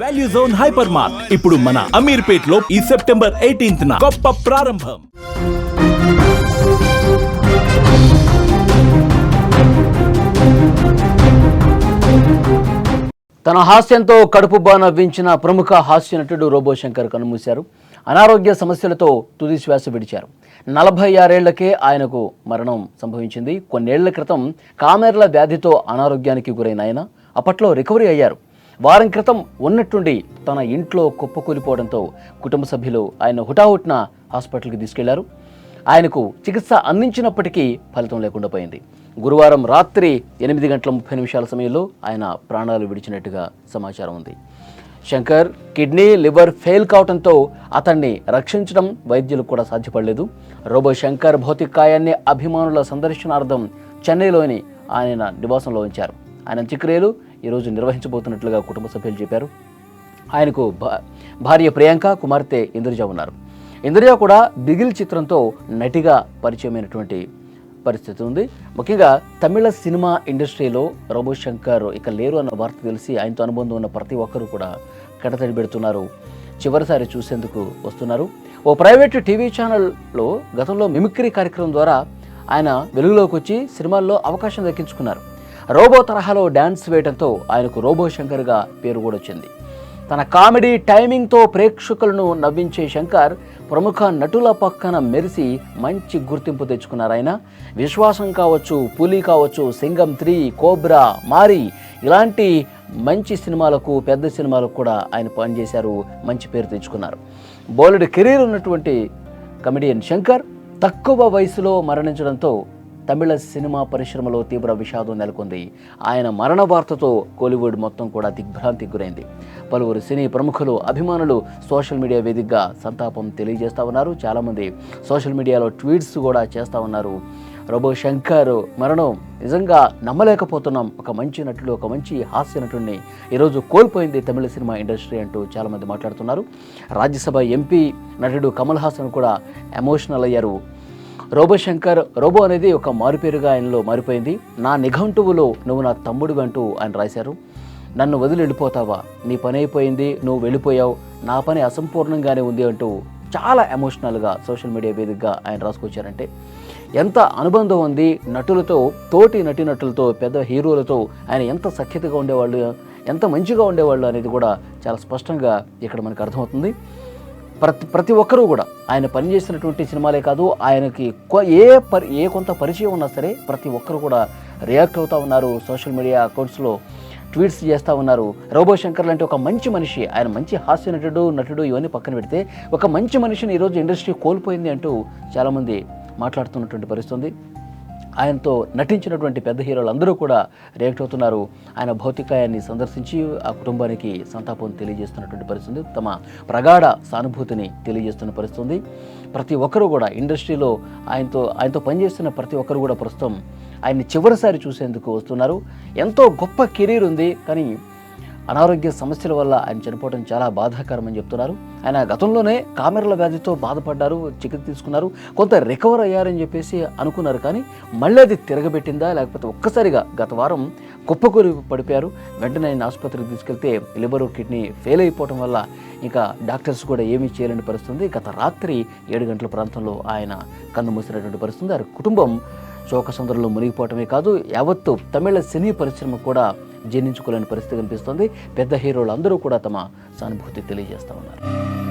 Value zone hyper mart ఇప్పుడు మన అమీర్పేట్లో ఈ సెప్టెంబర్ ఎయిటీన్త్ గొప్ప ప్రారంభం. తన హాస్యంతో కడుపుబ్బా నవ్వించిన ప్రముఖ హాస్య నటుడు రోబో శంకర్ కన్నుమూశారు. అనారోగ్య సమస్యలతో తుది శ్వాస విడిచారు. నలభై ఆరేళ్ళకే ఆయనకు మరణం సంభవించింది. కొన్నేళ్ళ క్రితం కామెర్ల వ్యాధితో అనారోగ్యానికి గురైన ఆయన అప్పట్లో రికవరీ అయ్యారు. వారం క్రితం ఉన్నట్టుండి తన ఇంట్లో కుప్పకూలిపోవడంతో కుటుంబ సభ్యులు ఆయన హుటాహుటిన హాస్పిటల్కి తీసుకెళ్ళారు. ఆయనకు చికిత్స అందించినప్పటికీ ఫలితం లేకుండా పోయింది. గురువారం రాత్రి ఎనిమిది గంటల ముప్పై నిమిషాల సమయంలో ఆయన ప్రాణాలు విడిచినట్టుగా సమాచారం ఉంది. శంకర్ కిడ్నీ లివర్ ఫెయిల్ కావడంతో అతన్ని రక్షించడం వైద్యులకు కూడా సాధ్యపడలేదు. రోబో శంకర్ భౌతికాయాన్ని అభిమానుల సందర్శనార్థం చెన్నైలోని ఆయన నివాసంలో ఉంచారు. ఆయన అంత్యక్రియలు ఈరోజు నిర్వహించబోతున్నట్లుగా కుటుంబ సభ్యులు చెప్పారు. ఆయనకు భార్య ప్రియాంక కుమార్తె ఇంద్రజ ఉన్నారు. ఇంద్రజ కూడా బిగిల్ చిత్రంతో నటిగా పరిచయమైనటువంటి పరిస్థితి ఉంది. ముఖ్యంగా తమిళ సినిమా ఇండస్ట్రీలో రోబో శంకర్ ఇక లేరు అన్న వార్త తెలిసి ఆయనతో అనుబంధం ఉన్న ప్రతి ఒక్కరూ కూడా కడతడి పెడుతున్నారు. చివరిసారి చూసేందుకు వస్తున్నారు. ఓ ప్రైవేట్ టీవీ ఛానల్లో గతంలో మిమిక్రీ కార్యక్రమం ద్వారా ఆయన వెలుగులోకి వచ్చి సినిమాల్లో అవకాశం దక్కించుకున్నారు. రోబో తరహాలో డ్యాన్స్ వేయడంతో ఆయనకు రోబో శంకర్గా పేరు కూడా వచ్చింది. తన కామెడీ టైమింగ్తో ప్రేక్షకులను నవ్వించే శంకర్ ప్రముఖ నటుల పక్కన మెరిసి మంచి గుర్తింపు తెచ్చుకున్నారు ఆయన. విశ్వాసం కావచ్చు పులి కావచ్చు సింగం త్రీ కోబ్రా మారి ఇలాంటి మంచి సినిమాలకు పెద్ద సినిమాలకు కూడా ఆయన పనిచేశారు మంచి పేరు తెచ్చుకున్నారు. బాలీవుడ్ కెరీర్ ఉన్నటువంటి కమెడియన్ శంకర్ తక్కువ వయసులో మరణించడంతో తమిళ సినిమా పరిశ్రమలో తీవ్ర విషాదం నెలకొంది. ఆయన మరణ వార్తతో కోలీవుడ్ మొత్తం కూడా దిగ్భ్రాంతికి గురైంది. పలువురు సినీ ప్రముఖులు అభిమానులు సోషల్ మీడియా వేదికగా సంతాపం తెలియజేస్తా ఉన్నారు. చాలామంది సోషల్ మీడియాలో ట్వీట్స్ కూడా చేస్తూ ఉన్నారు. రోబో శంకర్ మరణం నిజంగా నమ్మలేకపోతున్నాం. ఒక మంచి నటుడు ఒక మంచి హాస్య నటుడిని ఈరోజు కోల్పోయింది తమిళ సినిమా ఇండస్ట్రీ అంటూ చాలామంది మాట్లాడుతున్నారు. రాజ్యసభ ఎంపీ నటుడు కమల్ హాసన్ కూడా ఎమోషనల్ అయ్యారు. రోబో శంకర్ రోబో అనేది ఒక మారుపేరుగా ఆయనలో మారిపోయింది. నా నిఘంటువులో నువ్వు నా తమ్ముడు అంటూ ఆయన రాశారు. నన్ను వదిలి వెళ్ళిపోతావా? నీ పని అయిపోయింది నువ్వు వెళ్ళిపోయావు. నా పని అసంపూర్ణంగానే ఉంది అంటూ చాలా ఎమోషనల్గా సోషల్ మీడియా వేదికగా ఆయన రాసుకొచ్చారంటే ఎంత అనుబంధం ఉంది నటులతో తోటి నటీనటులతో పెద్ద హీరోలతో ఆయన ఎంత సఖ్యతగా ఉండేవాళ్ళు ఎంత మంచిగా ఉండేవాళ్ళు అనేది కూడా చాలా స్పష్టంగా ఇక్కడ మనకు అర్థమవుతుంది. ప్రతి ప్రతి ఒక్కరూ కూడా ఆయన పనిచేసినటువంటి సినిమాలే కాదు ఆయనకి ఏ పరి ఏ కొంత పరిచయం ఉన్నా సరే ప్రతి ఒక్కరు కూడా రియాక్ట్ అవుతూ ఉన్నారు. సోషల్ మీడియా అకౌంట్స్లో ట్వీట్స్ చేస్తూ ఉన్నారు. రోబో శంకర్ లాంటి ఒక మంచి మనిషి ఆయన మంచి హాస్య నటుడు నటుడు ఇవన్నీ పక్కన పెడితే ఒక మంచి మనిషిని ఈరోజు ఇండస్ట్రీ కోల్పోయింది అంటూ చాలామంది మాట్లాడుతున్నటువంటి పరిస్థితి ఉంది. ఆయనతో నటించినటువంటి పెద్ద హీరోలు అందరూ కూడా రియాక్ట్ అవుతున్నారు. ఆయన భౌతికాయాన్ని సందర్శించి ఆ కుటుంబానికి సంతాపం తెలియజేస్తున్నటువంటి పరిస్థితి తమ ప్రగాఢ సానుభూతిని తెలియజేస్తున్న పరిస్థితి ప్రతి ఒక్కరూ కూడా ఇండస్ట్రీలో ఆయనతో ఆయనతో పనిచేస్తున్న ప్రతి ఒక్కరు కూడా ప్రస్తుతం ఆయన్ని చివరిసారి చూసేందుకు వస్తున్నారు. ఎంతో గొప్ప కెరీర్ ఉంది. కానీ అనారోగ్య సమస్యల వల్ల ఆయన చనిపోవడం చాలా బాధాకరమని చెప్తున్నారు. ఆయన గతంలోనే కామెరల వ్యాధితో బాధపడ్డారు చికిత్స తీసుకున్నారు కొంత రికవర్ అయ్యారని చెప్పేసి అనుకున్నారు కానీ మళ్ళీ అది తిరగబెట్టిందా లేకపోతే ఒక్కసారిగా గత వారం కుప్పకూరి పడిపోయారు. వెంటనే ఆయన ఆసుపత్రికి తీసుకెళ్తే లివర్ కిడ్నీ ఫెయిల్ అయిపోవడం వల్ల ఇంకా డాక్టర్స్ కూడా ఏమీ చేయలేని పరిస్థితుంది. గత రాత్రి ఏడు గంటల ప్రాంతంలో ఆయన కన్ను మూసినటువంటి పరిస్థితుంది. వారి కుటుంబం శోకసందరంలో మునిగిపోవటమే కాదు యావత్తు తమిళ సినీ పరిశ్రమ కూడా జీర్ణించుకోలేని పరిస్థితి కనిపిస్తోంది. పెద్ద హీరోలు అందరూ కూడా తమ సానుభూతి తెలియజేస్తా ఉన్నారు.